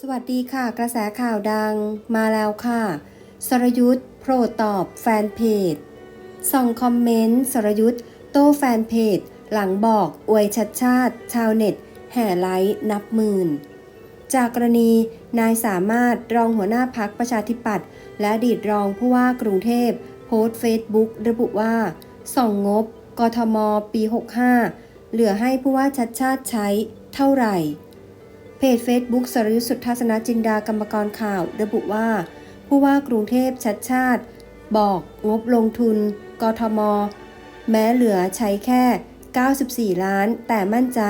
สวัสดีค่ะ กระแสข่าวดังมาแล้วค่ะ สรยุทธ์โปรดตอบแฟนเพจส่องคอมเมนต์สรยุทธ์โต้แฟนเพจ หลังบอกอวยชัดชาติ ชาวเน็ต แห่ไลค์นับหมื่น จากกรณีนายสามารถรองหัวหน้าพักประชาธิปัตย์และอดีตรองผู้ว่ากรุงเทพ โพสต์เฟซบุ๊กระบุว่า ส่องงบ กทม ปี 65 เหลือให้ผู้ว่าชัดชาติใช้เท่าไหร่ เพจ Facebook สรยุทธสุทธาสนจินดากรรมกรข่าว ระบุว่า ผู้ว่ากรุงเทพชัดชาติ บอกงบลงทุน กทม แม้เหลือใช้แค่ 94 ล้าน แต่มั่นใจ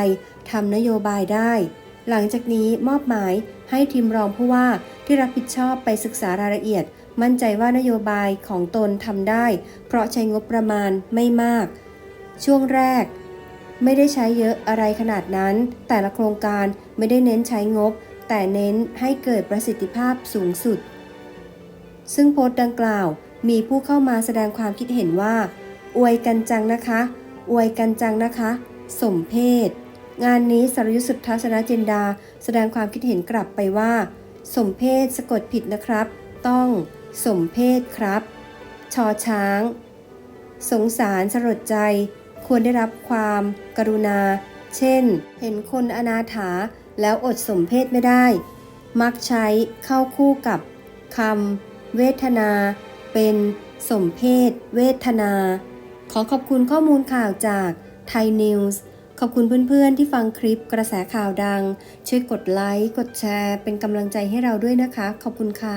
ทำนโยบายได้ หลังจากนี้มอบหมายให้ทีมรองผู้ว่าที่รับผิดชอบไปศึกษารายละเอียด มั่นใจว่านโยบายของตนทำได้ เพราะใช้งบประมาณไม่มาก ช่วงแรก ไม่ได้ใช้เยอะอะไรขนาดนั้น แต่ละโครงการไม่ได้เน้นใช้งบ แต่เน้นให้เกิดประสิทธิภาพสูงสุด ซึ่งโพสต์ดังกล่าว มีผู้เข้ามาแสดงความคิดเห็นว่า อวยกันจังนะคะ อวยกันจังนะคะ สมเพศ งานนี้สรยุทธสุทธาสนจินดา แสดงความคิดเห็นกลับไปว่า สมเพศสะกดผิดนะครับ ต้องสมเพศครับ ชอช้าง สงสารสลดใจ ควรได้รับความกรุณา เช่น เห็นคนอนาถาแล้วอดสมเพศไม่ได้ มักใช้เข้าคู่กับคำเวทนา เป็นสมเพศ เวทนา ขอขอบคุณข้อมูลข่าวจากไทยนิวส์ขอบคุณเพื่อนๆที่ฟังคลิปกระแสข่าวดัง ช่วยกดไลค์ กดแชร์ เป็นกำลังใจให้เราด้วยนะคะ ขอบคุณค่ะ